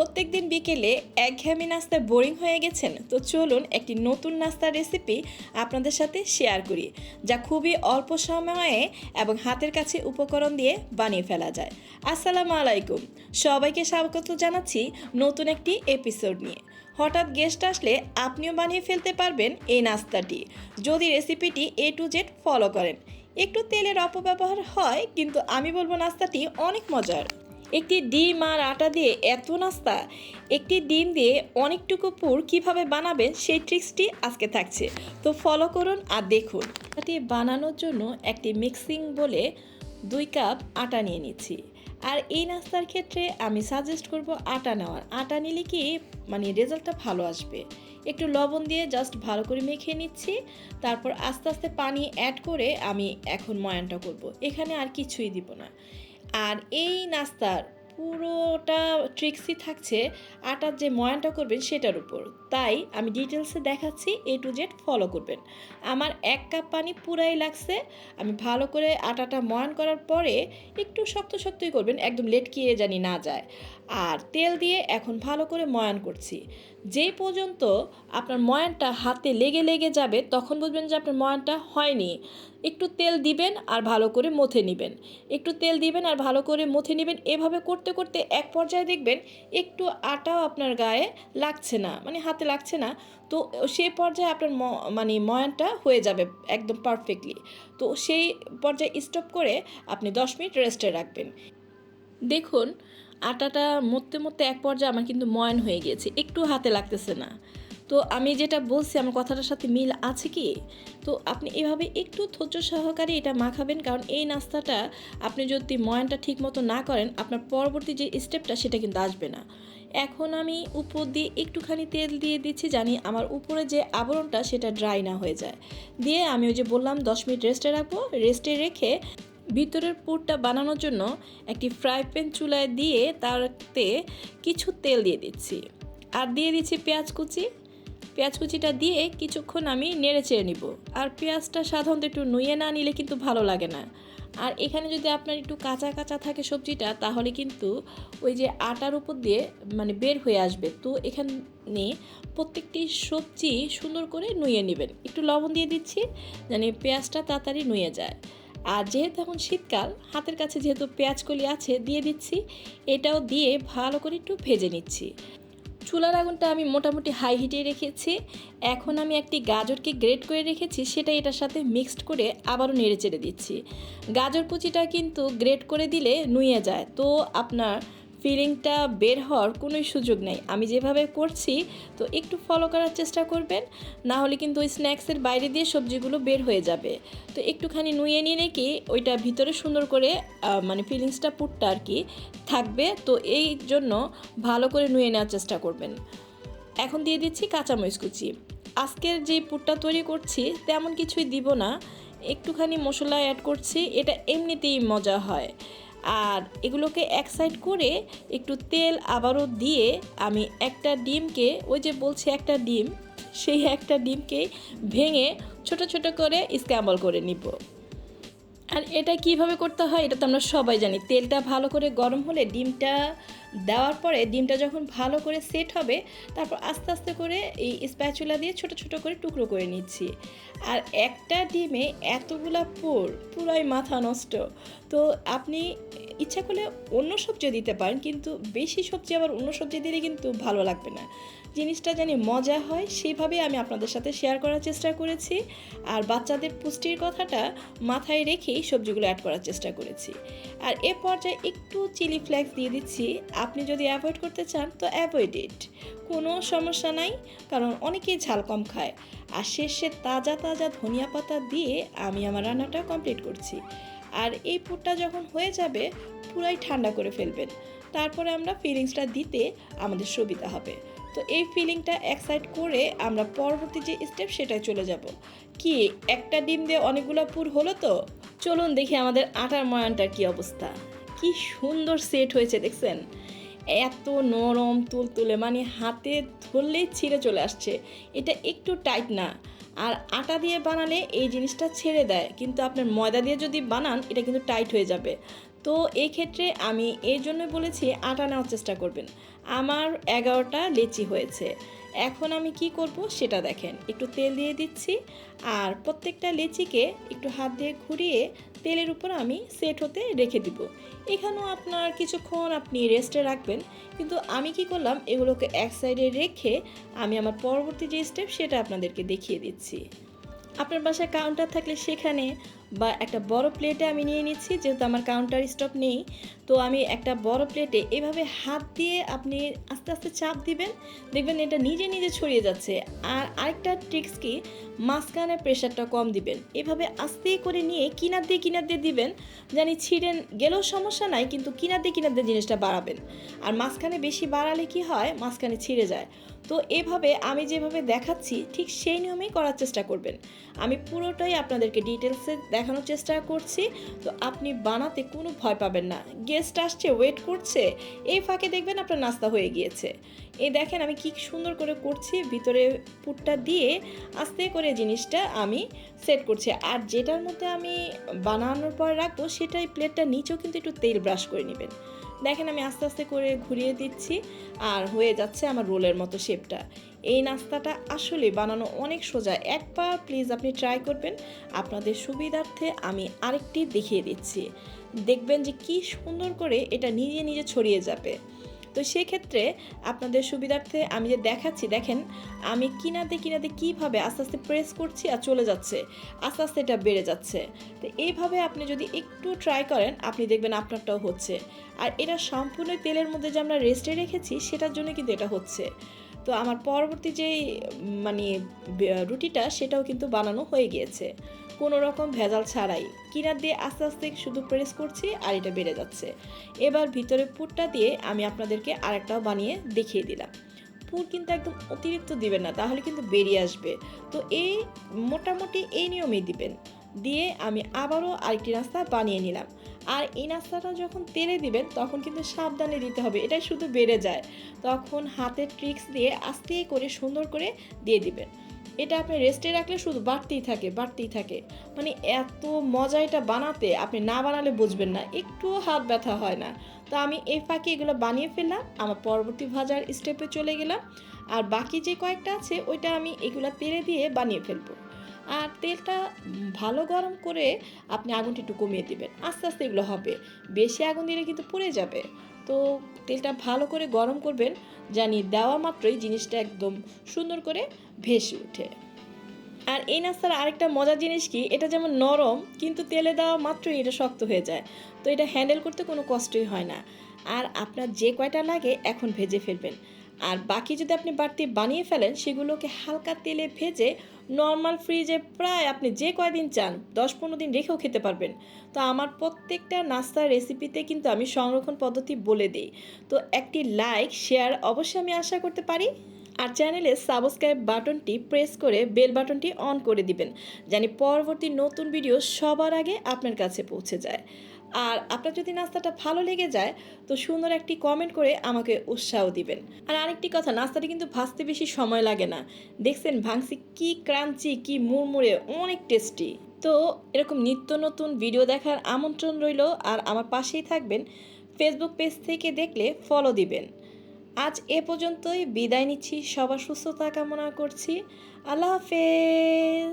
প্রত্যেকদিন বিকেলে একঘেয়েমি নাস্তায় বোরিং হয়ে গেছেন, তো চলুন একটি নতুন নাস্তার রেসিপি আপনাদের সাথে শেয়ার করি, যা খুবই অল্প সময়ে এবং হাতের কাছে উপকরণ দিয়ে বানিয়ে ফেলা যায়। আসসালামু আলাইকুম, সবাইকে স্বাগত জানাচ্ছি নতুন একটি এপিসোড নিয়ে। হঠাৎ গেস্ট আসলে আপনিও বানিয়ে ফেলতে পারবেন এই নাস্তাটি। যদি রেসিপিটি এ টু জেড ফলো করেন, একটু তেলের অপব্যবহার হয়, কিন্তু আমি বলব নাস্তাটি অনেক মজার। একটি ডিম আর আটা দিয়ে এত নাস্তা, একটি ডিম দিয়ে অনেকটুকু পুর কীভাবে বানাবেন সেই ট্রিক্সটি আজকে থাকছে। তো ফলো করুন আর দেখুন। এটি বানানোর জন্য একটি মিক্সিং বলে দুই কাপ আটা নিয়ে নিচ্ছি। আর এই নাস্তার ক্ষেত্রে আমি সাজেস্ট করব আটা নেওয়ার। আটা নিলে কি মানে রেজাল্টটা ভালো আসবে। একটু লবণ দিয়ে জাস্ট ভালো করে মেখে নিচ্ছি। তারপর আস্তে আস্তে পানি অ্যাড করে আমি এখন ময়ানটা করব। এখানে আর কিছুই দিব না। আর এই নাস্তার পুরোটা ট্রিক্সই থাকছে আটার যে ময়ানটা করবেন সেটার উপর। তাই আমি ডিটেলসে দেখাচ্ছি এ টু জেড ফলো করবেন। আমার এক কাপ পানি পুরাই লাগছে। আমি ভালো করে আটাটা ময়ান করার পরে একটু শক্ত শক্তই করবেন, একদম লেটকিয়ে জানি না যায়। আর তেল দিয়ে এখন ভালো করে ময়ান করছি। যেই পর্যন্ত আপনার ময়ানটা হাতে লেগে লেগে যাবে, তখন বুঝবেন যে আপনার ময়ানটা হয়নি। একটু তেল দিবেন আর ভালো করে মথে নেবেন। একটু তেল দিবেন আর ভালো করে মথে নেবেন। এভাবে করতে করতে এক পর্যায়ে দেখবেন একটু আটাও আপনার গায়ে লাগছে না। মানে হাতে লাগছে না, তো সেই পর্যায়ে আপনার মানে ময়ানটা হয়ে যাবে একদম পারফেক্টলি তো সেই পর্যায়ে স্টপ করে আপনি দশ মিনিট রেস্টে রাখবেন। দেখুন, আটাটা মরতে মরতে এক পর্যায়ে আমার কিন্তু ময়ান হয়ে গিয়েছে, একটু হাতে লাগতেছে না। তো আমি যেটা বলছি, আমার কথাটার সাথে মিল আছে কি? তো আপনি এভাবে একটু ধৈর্য সহকারে এটা মাখাবেন, কারণ এই নাস্তাটা আপনি যদি ময়ানটা ঠিক মতো না করেন, আপনার পরবর্তী যে স্টেপটা সেটা কিন্তু আসবে না। এখন আমি উপর দিয়ে একটুখানি তেল দিয়ে দিচ্ছি জানি আমার উপরে যে আবরণটা সেটা ড্রাই না হয়ে যায়। দিয়ে আমি ওই যে বললাম দশ মিনিট রেস্টে রাখব। রেস্টে রেখে ভিতরের পুরটা বানানোর জন্য একটি ফ্রাই প্যান চুলায় দিয়ে তাতে কিছু তেল দিয়ে দিচ্ছি। আর দিয়ে দিচ্ছি পেঁয়াজ কুচি। পেঁয়াজ কুচিটা দিয়ে কিছুক্ষণ আমি নেড়ে চেড়ে নিব। আর পেঁয়াজটা সাধারণত একটু নুয়ে না নিলে কিন্তু ভালো লাগে না। আর এখানে যদি আপনার একটু কাঁচা কাঁচা থাকে সবজিটা, তাহলে কিন্তু ওই যে আটার উপর দিয়ে মানে বের হয়ে আসবে। তো এখানে প্রত্যেকটি সবজি সুন্দর করে নুয়ে নেবেন। একটু লবণ দিয়ে দিচ্ছি মানে পেঁয়াজটা তাড়াতাড়ি নুয়ে যায়। আর যেহেতু এখন শীতকাল, হাতের কাছে যেহেতু পেঁয়াজ কলি আছে, দিয়ে দিচ্ছি। এটাও দিয়ে ভালো করে একটু ভেজে নিচ্ছি। চুলার আগুনটা আমি মোটামুটি হাই হিটে রেখেছি। এখন আমি একটি গাজরকে গ্রেট করে রেখেছি সেটা এটার সাথে মিক্সড করে আবারও নেড়ে চেড়ে দিচ্ছি। গাজর কুচিটা কিন্তু গ্রেট করে দিলে নুয়ে যায়। তো আপনার ফিলিংটা বের হওয়ার কোনোই সুযোগ নেই। আমি যেভাবে করছি, তো একটু ফলো করার চেষ্টা করবেন, না হলে কিন্তু ওই স্ন্যাক্সের বাইরে দিয়ে সবজিগুলো বের হয়ে যাবে। তো একটুখানি নুয়ে নিলে কি, ওইটা ভিতরে সুন্দর করে মানে ফিলিংসটা পুটটা আর কি থাকবে। তো এই জন্য ভালো করে নুয়ে নেওয়ার চেষ্টা করবেন। এখন দিয়ে দিচ্ছি কাঁচামরিচ কুচি। আজকের যে পুটটা তৈরি করছি, তেমন কিছুই দিব না। একটুখানি মশলা অ্যাড করছি, এটা এমনিতেই মজা হয়। আর এগুলোকে এক সাইড করে একটু তেল আবারও দিয়ে আমি একটা ডিমকে, ওই যে বলছি একটা ডিম, সেই একটা ডিমকে ভেঙে ছোট ছোট করে স্ক্যাম্বল করে নিব। আর এটা কীভাবে করতে হয়, এটা তো আমরা সবাই জানি। তেলটা ভালো করে গরম হলে ডিমটা দেওয়ার পরে ডিমটা যখন ভালো করে সেট হবে, তারপর আস্তে আস্তে করে এই স্প্যাচুলা দিয়ে ছোট ছোট করে টুকরো করে নিচ্ছি। আর একটা ডিমে এতগুলা পুর, পুরাই মাথা নষ্ট। তো আপনি ইচ্ছা করলে অন্য সবজি দিতে পারেন, কিন্তু বেশি সবজি আবার অন্য সবজি দিলে কিন্তু ভালো লাগবে না। জিনিসটা জানি মজা হয়, সেইভাবে আমি আপনাদের সাথে শেয়ার করার চেষ্টা করেছি। আর বাচ্চাদের পুষ্টির কথাটা মাথায় রেখেই সবজিগুলো অ্যাড করার চেষ্টা করেছি। আর এ পর্যায়ে একটু চিলি ফ্লেক্স দিয়ে দিচ্ছি। আপনি যদি অ্যাভয়েড করতে চান, তো অ্যাভয়েড ইট কোনো সমস্যা নাই, কারণ অনেকেই ঝাল কম খায়। আর শেষে তাজা তাজা ধনিয়া পাতা দিয়ে আমি আমার রান্নাটা কমপ্লিট করছি। আর এই পুরটা যখন হয়ে যাবে, পুরাই ঠান্ডা করে ফেলবেন। তারপরে আমরা ফিলিংসটা দিতে আমাদের সুবিধা হবে। তো এই ফিলিংটা এক সাইড করে আমরা পরবর্তী যে স্টেপ সেটাই চলে যাব। কি, একটা ডিম দিয়ে অনেকগুলো পুর হলো তো? চলুন দেখি আমাদের আটার ময়ানটার কি অবস্থা। কি সুন্দর সেট হয়েছে, দেখছেন? এত নরম, তুলতুলে মানে হাতে ধরলেই ছিঁড়ে চলে আসছে। এটা একটু টাইট না। আর আটা দিয়ে বানালে এই জিনিসটা ছেড়ে দেয়। কিন্তু আপনার ময়দা দিয়ে যদি বানান, এটা কিন্তু টাইট হয়ে যাবে। তো এই ক্ষেত্রে আমি এর জন্য বলেছি আটা নেওয়ার চেষ্টা করবেন। আমার এগারোটা লেচি হয়েছে। এখন আমি কি করব সেটা দেখেন। একটু তেল দিয়ে দিচ্ছি আর প্রত্যেকটা লেচিকে একটু হাত দিয়ে ঘুরিয়ে তেলের উপর আমি সেট হতে রেখে দিব। এখানেও আপনার কিছুক্ষণ আপনি রেস্টে রাখবেন। কিন্তু আমি কি করলাম, এগুলোকে এক সাইডে রেখে আমি আমার পরবর্তী যে স্টেপ সেটা আপনাদেরকে দেখিয়ে দিচ্ছি। আপনার বাসায় কাউন্টার থাকলে সেখানে বা একটা বড় প্লেটে আমি নিয়ে নিচ্ছি, যেহেতু আমার কাউন্টার স্টপ নেই, তো আমি একটা বড় প্লেটে এভাবে হাত দিয়ে আপনি আস্তে আস্তে চাপ দিবেন, দেখবেন এটা নিজে নিজে ছড়িয়ে যাচ্ছে। আর আরেকটা ট্রিক্স কি, মাঝখানে প্রেশারটা কম দিবেন। এভাবে আস্তে করে নিয়ে কিনার দিয়ে কিনার দিয়ে দিবেন, জানি ছিঁড়েন গেলেও সমস্যা নাই, কিন্তু কিনার দিয়ে কিনার দিয়ে জিনিসটা বাড়াবেন। আর মাঝখানে বেশি বাড়ালে কি হয়, মাঝখানে ছিঁড়ে যায়। তো এভাবে আমি যেভাবে দেখাচ্ছি, ঠিক সেই নিয়মেই করার চেষ্টা করবেন। আমি পুরোটাই আপনাদেরকে ডিটেলসে দেখানোর চেষ্টা করছি, তো আপনি বানাতে কোনো ভয় পাবেন না। গেস্ট আসছে ওয়েট করছে, এই ফাঁকে দেখবেন আপনার নাস্তা হয়ে গিয়েছে। এই দেখেন আমি কি সুন্দর করে করছি, ভিতরে পুরটা দিয়ে আস্তে করে জিনিসটা আমি সেট করছি। আর যেটার মধ্যে আমি বানানোর পর রাখব, সেটাই প্লেটটা নিচেও কিন্তু একটু তেল ব্রাশ করে নেবেন। দেখেন আমি আস্তে আস্তে করে ঘুরিয়ে দিচ্ছি আর হয়ে যাচ্ছে আমার রোলের মতো শেপটা। এই নাস্তাটা আসলে বানানো অনেক সোজা। একবার প্লিজ আপনি ট্রাই করবেন। আপনাদের সুবিধার্থে আমি আরেকটি দেখিয়ে দিচ্ছি। দেখবেন যে কি সুন্দর করে এটা নিজে নিজে ছড়িয়ে যাবে। তো সেক্ষেত্রে আপনাদের সুবিধার্থে আমি যে দেখাচ্ছি, দেখেন, আমি কিনাতে কিনাতে কীভাবে আস্তে আস্তে প্রেস করছি আর চলে যাচ্ছে, আস্তে আস্তে এটা বেড়ে যাচ্ছে। তো এইভাবে আপনি যদি একটু ট্রাই করেন, আপনি দেখবেন আপনারটাও হচ্ছে। আর এটা সম্পূর্ণ তেলের মধ্যে যে আমরা রেস্টে রেখেছি, সেটার জন্য কিন্তু এটা হচ্ছে। তো আমার পরবর্তী যেই মানে রুটিটা সেটাও কিন্তু বানানো হয়ে গিয়েছে। কোনো রকম ভেজাল ছাড়াই। কিনার দিয়ে আস্তে আস্তে শুধু প্রেস করছি আর এটা বেড়ে যাচ্ছে। এবার ভিতরে পুরটা দিয়ে আমি আপনাদেরকে আরেকটাও বানিয়ে দেখিয়ে দিলাম। পুর কিন্তু একদম অতিরিক্ত দিবেন না, তাহলে কিন্তু বেরিয়ে আসবে। তো এই, মোটামুটি এই নিয়মেই দিবেন। দিয়ে আমি আবারও আরেকটি রাস্তা বানিয়ে নিলাম। আর এই নাস্তাটা যখন তেলে দিবেন, তখন কিন্তু সাবধানে দিতে হবে। এটা শুধু বেড়ে যায়। তখন হাতের ট্রিক্স দিয়ে আস্তে করে সুন্দর করে দিয়ে দিবেন। এটা আপনি রেস্টে রাখলে শুধু বাড়তেই থাকে বাড়তেই থাকে। মানে এত মজা এটা বানাতে আপনি না বানালে বুঝবেন না। একটুও হাত ব্যথা হয় না। তো আমি এই ফাঁকে এগুলো বানিয়ে ফেললাম, আমার পরবর্তী ভাজার স্টেপে চলে গেলাম। আর বাকি যে কয়েকটা আছে, ওইটা আমি এগুলো তেলে দিয়ে বানিয়ে ফেলব। আর তেলটা ভালো গরম করে আপনি আগুনটি একটু কমিয়ে দেবেন। আস্তে আস্তে এগুলো হবে। বেশি আগুন দিলে কিন্তু পুড়ে যাবে। তো তেলটা ভালো করে গরম করবেন, জানি দেওয়া মাত্রই জিনিসটা একদম সুন্দর করে ভেসে ওঠে। আর এই নাস্তার আরেকটা মজার জিনিস কি? এটা যেমন নরম, কিন্তু তেলে দেওয়া মাত্রই এটা শক্ত হয়ে যায়। তো এটা হ্যান্ডেল করতে কোনো কষ্টই হয় না। আর আপনার যে কয়টা লাগে এখন ভেজে ফেলবেন। আর বাকি যদি আপনি বাড়তি বানিয়ে ফেলেন, সেগুলোকে হালকা তেলে ভেজে নর্মাল ফ্রিজে প্রায় আপনি যে কয়দিন চান, দশ পনেরো দিন রেখেও খেতে পারবেন। তো আমার প্রত্যেকটা নাস্তার রেসিপিতে কিন্তু আমি সংরক্ষণ পদ্ধতি বলে দিই। তো একটি লাইক শেয়ার অবশ্যই আমি আশা করতে পারি। আর চ্যানেলে সাবস্ক্রাইব বাটনটি প্রেস করে বেল বাটনটি অন করে দিবেন, জানি পরবর্তী নতুন ভিডিও সবার আগে আপনার কাছে পৌঁছে যায়। আর আপনার যদি নাস্তাটা ভালো লেগে যায়, তো সুন্দর একটি কমেন্ট করে আমাকে উৎসাহ দিবেন। আর আরেকটি কথা নাস্তাটা কিন্তু ভাজতে বেশি সময় লাগে না। দেখছেন ভাংসি কি ক্রাঞ্চি, কি মুড়মুড়ে, অনেক টেস্টি তো এরকম নিত্য নতুন ভিডিও দেখার আমন্ত্রণ রইল, আর আমার পাশেই থাকবেন। ফেসবুক পেজ থেকে দেখলে ফলো দিবেন। আজ এ পর্যন্তই, বিদায় নিচ্ছি, সবার সুস্থতা কামনা করছি। আল্লাহ হাফেজ!